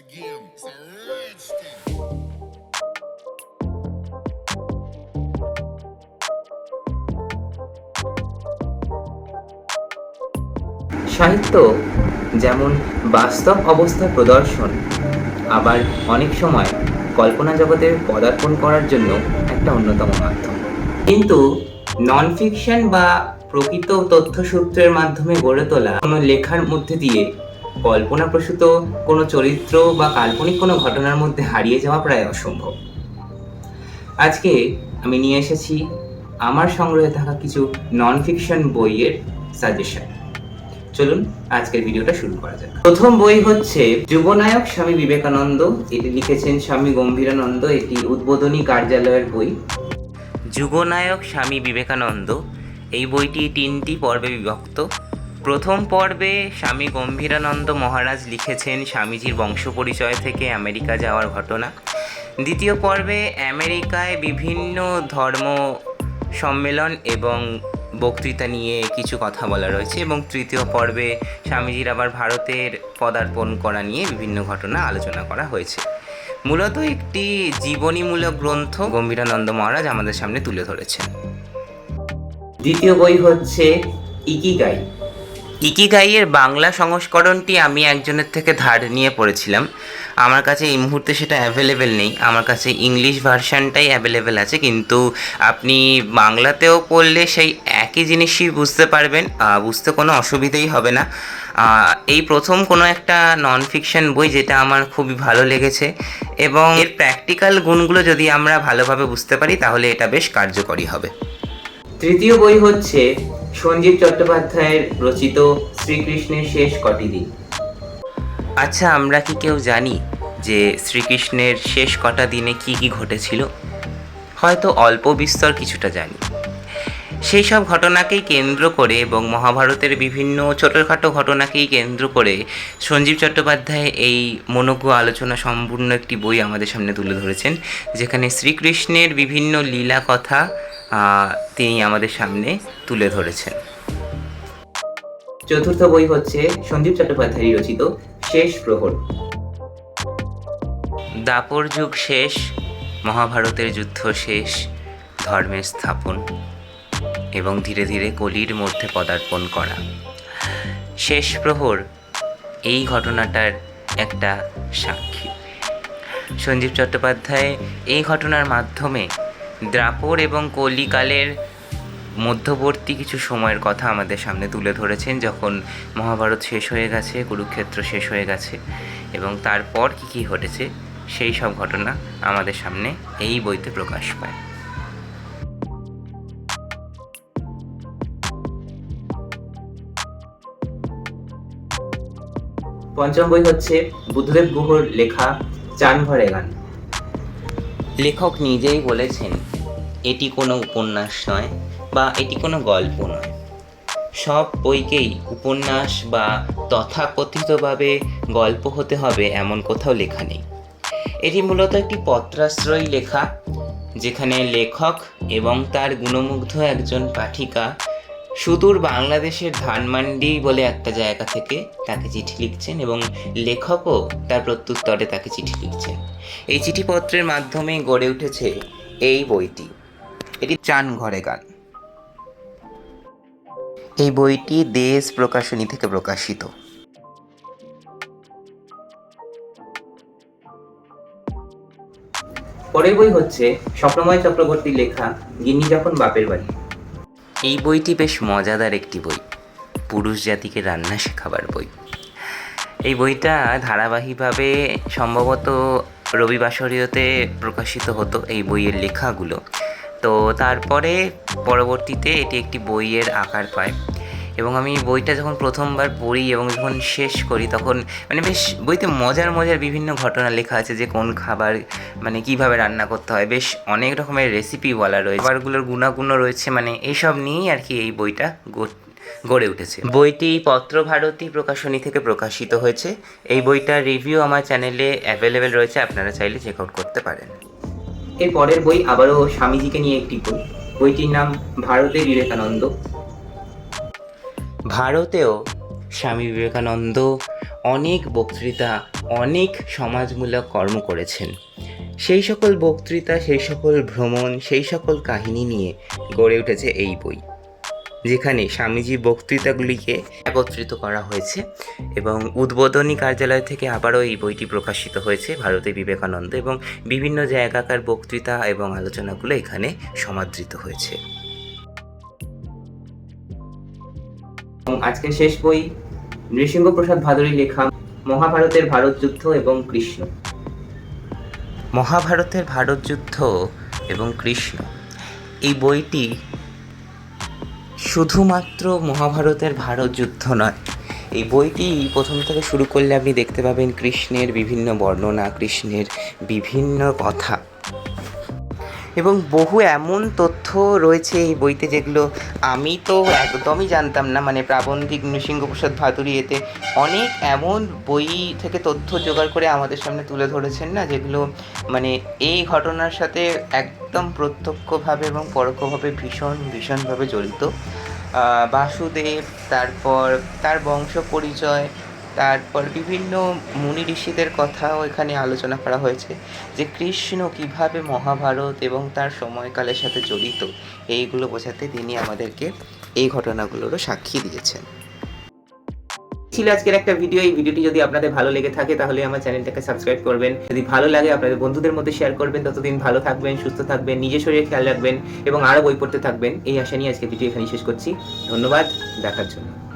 again. সাহিত্য যেমন বাস্তব অবস্থার প্রদর্শন, আবার অনেক সময় কল্পনা জগতে পদার্পণ করার জন্য একটা অন্যতম মাধ্যম কিন্তু নন ফিকশন বা প্রকৃত তথ্যসূত্রের মাধ্যমে গড়ে তোলা কোনো লেখার মধ্যে দিয়ে কল্পনাপ্রসূত কোনো চরিত্র বা কাল্পনিক কোনো ঘটনার মধ্যে হারিয়ে যাওয়া প্রায় অসম্ভব। আজকে আমি নিয়ে এসেছি আমার সংগ্রহে থাকা কিছু নন ফিকশন বইয়ের সাজেশন চলুন আজকের ভিডিওটা শুরু করা যাক। প্রথম বই হচ্ছে যুবনায়ক স্বামী বিবেকানন্দ। এটি লিখেছেন স্বামী গম্ভীরানন্দ। এটি উদ্বোধনী কার্যালয়ের বই। যুবনায়ক স্বামী বিবেকানন্দ। এই বইটি তিনটি পর্বে বিভক্ত। প্রথম পর্বে স্বামী গম্ভীরানন্দ মহারাজ লিখেছেন স্বামীজির বংশ পরিচয় থেকে আমেরিকা যাওয়ার ঘটনা। দ্বিতীয় পর্বে আমেরিকায় বিভিন্ন ধর্ম সম্মেলন এবং বক্তৃতা নিয়ে কিছু কথা বলা রয়েছে এবং তৃতীয় পর্বে স্বামীজির আবার ভারতের পদার্পণ করা নিয়ে বিভিন্ন ঘটনা আলোচনা করা হয়েছে। মূলত একটি জীবনীমূলক গ্রন্থ গম্ভীরানন্দ মহারাজ আমাদের সামনে তুলে ধরেছেন। দ্বিতীয় বই হচ্ছে ইকিগাই। ইকিগাইয়ের বাংলা সংস্করণটি আমি একজনের থেকে ধার নিয়ে পড়েছিলাম। আমার কাছে এই মুহূর্তে সেটা অ্যাভেলেবেল নেই। আমার কাছে ইংলিশ ভার্সানটাই অ্যাভেলেবেল আছে। কিন্তু আপনি বাংলাতেও পড়লে সেই একই জিনিসই বুঝতে পারবেন। বুঝতে কোনো অসুবিধেই হবে না। এই প্রথম কোনো একটা নন ফিকশন বই যেটা আমার খুবই ভালো লেগেছে এবং এর প্র্যাকটিক্যাল গুণগুলো যদি আমরা ভালোভাবে বুঝতে পারি, তাহলে এটা বেশ কার্যকরী হবে। তৃতীয় বই হচ্ছে সঞ্জীব চট্টোপাধ্যায়ের রচিত শ্রীকৃষ্ণের শেষ কটি দিন। আচ্ছা আমরা কি কেউ জানি যে শ্রীকৃষ্ণের শেষ কটা দিনে কি কি ঘটেছিল? হয়তো অল্প বিস্তর কিছুটা জানি। সেই সব ঘটনাকেই কেন্দ্র করে এবং মহাভারতের বিভিন্ন ছোটোখাটো ঘটনাকেই কেন্দ্র করে সঞ্জীব চট্টোপাধ্যায় এই মনোজ্ঞ আলোচনা সম্পূর্ণ একটি বই আমাদের সামনে তুলে ধরেছেন, যেখানে শ্রীকৃষ্ণের বিভিন্ন লীলা কথা তিনি আমাদের সামনে তুলে ধরেছেন। চতুর্থ বই হচ্ছে সঞ্জীব চট্টোপাধ্যায় রচিত শেষ প্রহর। দাপর যুগ শেষ মহাভারতের যুদ্ধ শেষ ধর্মের স্থাপন এবং ধীরে ধীরে কলির মধ্যে পদার্পণ করা। শেষ প্রহর এই ঘটনাটার একটা সাক্ষী। সঞ্জীব চট্টোপাধ্যায় এই ঘটনার মাধ্যমে দ্রাপর এবং কলিকালের মধ্যবর্তী কিছু সময়ের কথা আমাদের সামনে তুলে ধরেছেন যখন মহাভারত শেষ হয়ে গেছে কুরুক্ষেত্র শেষ হয়ে গেছে এবং তারপর কি কি ঘটেছে সেই সব ঘটনা আমাদের সামনে এই বইতে প্রকাশ পায়। পঞ্চম বই হচ্ছে বুদ্ধদেব গুহর লেখা চান ঘরে গান। লেখক নিজেই বলেছেন এটি কোনো উপন্যাস নয় বা এটি কোনো গল্প নয়। সব বইকেই উপন্যাস বা তথাকথিতভাবে গল্প হতে হবে এমন কোথাও লেখা নেই। এটি মূলত একটি পত্রাশ্রয়ী লেখা, যেখানে লেখক এবং তার গুণমুগ্ধ একজন পাঠিকা সুদূর বাংলাদেশের ধানমান্ডি বলে একটা জায়গা থেকে তাকে চিঠি লিখছেন এবং লেখকও তার প্রত্যুত্তরে তাকে চিঠি লিখছেন। এই চিঠিপত্রের মাধ্যমে গড়ে উঠেছে এই বইটি। এটি চান ঘরে গান। এই বইটি দেশ প্রকাশনী থেকে প্রকাশিত। পরের বই হচ্ছে স্বপ্নময় চক্রবর্তীর লেখা গিন্নি যখন বাপের বাড়ি। এই বইটি বেশ মজাদার একটি বই পুরুষ জাতিকে রান্না শেখাবার বই। এই বইটা ধারাবাহিকভাবে সম্ভবত রবিবাসরীয়তে প্রকাশিত হতো এই বইয়ের লেখাগুলো। তো তারপরে পরবর্তীতে এটি একটি বইয়ের আকার পায়। এবং আমি বইটা যখন প্রথমবার পড়ি এবং যখন শেষ করি তখন মানে বেশ বইতে মজার মজার বিভিন্ন ঘটনা লেখা আছে যে কোন খাবার মানে কীভাবে রান্না করতে হয়, বেশ অনেক রকমের রেসিপি বলা রয়েছে। খাবারগুলোর গুণাগুণও রয়েছে মানে এইসব নিয়েই আর কি এই বইটা গড়ে উঠেছে। বইটি পত্রভারতী প্রকাশনী থেকে প্রকাশিত হয়েছে। এই বইটার রিভিউ আমার চ্যানেলে অ্যাভেলেবেল রয়েছে, আপনারা চাইলে চেক আউট করতে পারেন। এর পরের বই আবারও স্বামীজিকে নিয়ে একটি বই। বইটির নাম ভারতে বিবেকানন্দ। ভারতেও স্বামী বিবেকানন্দ অনেক বক্তৃতা, অনেক সমাজমূলক কর্ম করেছেন। সেই সকল বক্তৃতা, সেই সকল ভ্রমণ, সেই সকল কাহিনী নিয়ে গড়ে উঠেছে এই বই। যেখানে স্বামীজি বক্তৃতাগুলিকে একত্রিত করা হয়েছে এবং উদ্বোধনী কার্যালয় থেকে আবারও এই বইটি প্রকাশিত হয়েছে, ভারতে বিবেকানন্দ এবং বিভিন্ন জায়গাকার বক্তৃতা এবং আলোচনাগুলো এখানে সমাদৃত হয়েছে। আজকের শেষ বই, নৃসিংহপ্রসাদ ভাদুরী লেখা মহাভারতের ভারত যুদ্ধ এবং কৃষ্ণ। মহাভারতের ভারত যুদ্ধ এবং কৃষ্ণ। এই বইটি শুধুমাত্র মহাভারতের ভারত যুদ্ধ নয়। এই বইটি প্রথম থেকে শুরু করলে আপনি দেখতে পাবেন কৃষ্ণের বিভিন্ন বর্ণনা, কৃষ্ণের বিভিন্ন কথা। এবং বহু এমন তথ্য রয়েছে এই বইতে যেগুলো আমি তো একদমই জানতাম না। মানে প্রাবন্ধিক নৃসিংহপ্রসাদ ভাদুরী এতে অনেক এমন বই থেকে তথ্য জোগাড় করে আমাদের সামনে তুলে ধরেছেন না, যেগুলো মানে এই ঘটনার সাথে একদম প্রত্যক্ষভাবে এবং পরোক্ষভাবে ভীষণ, ভীষণভাবে জড়িত। বাসুদেব, তারপর তার বংশ পরিচয়, তারপর বিভিন্ন মুনি ঋষিদের কথাও এখানে আলোচনা করা হয়েছে যে কৃষ্ণ কীভাবে মহাভারত এবং তার সময়কালের সাথে জড়িত। এইগুলো বোঝাতে তিনি আমাদেরকে এই ঘটনাগুলোরও সাক্ষী দিয়েছেন। ছিল আজকের একটা ভিডিও এই ভিডিওটি যদি আপনাদের ভালো লেগে থাকে তাহলে আমার চ্যানেলটাকে সাবস্ক্রাইব করবেন। যদি ভালো লাগে, আপনাদের বন্ধুদের মধ্যে শেয়ার করবেন। ততদিন ভালো থাকবেন, সুস্থ থাকবেন, নিজের শরীরে খেয়াল রাখবেন এবং আরও বই পড়তে থাকবেন। এই আশা নিয়ে আজকে ভিডিও এখানেই শেষ করছি। ধন্যবাদ, দেখার জন্য।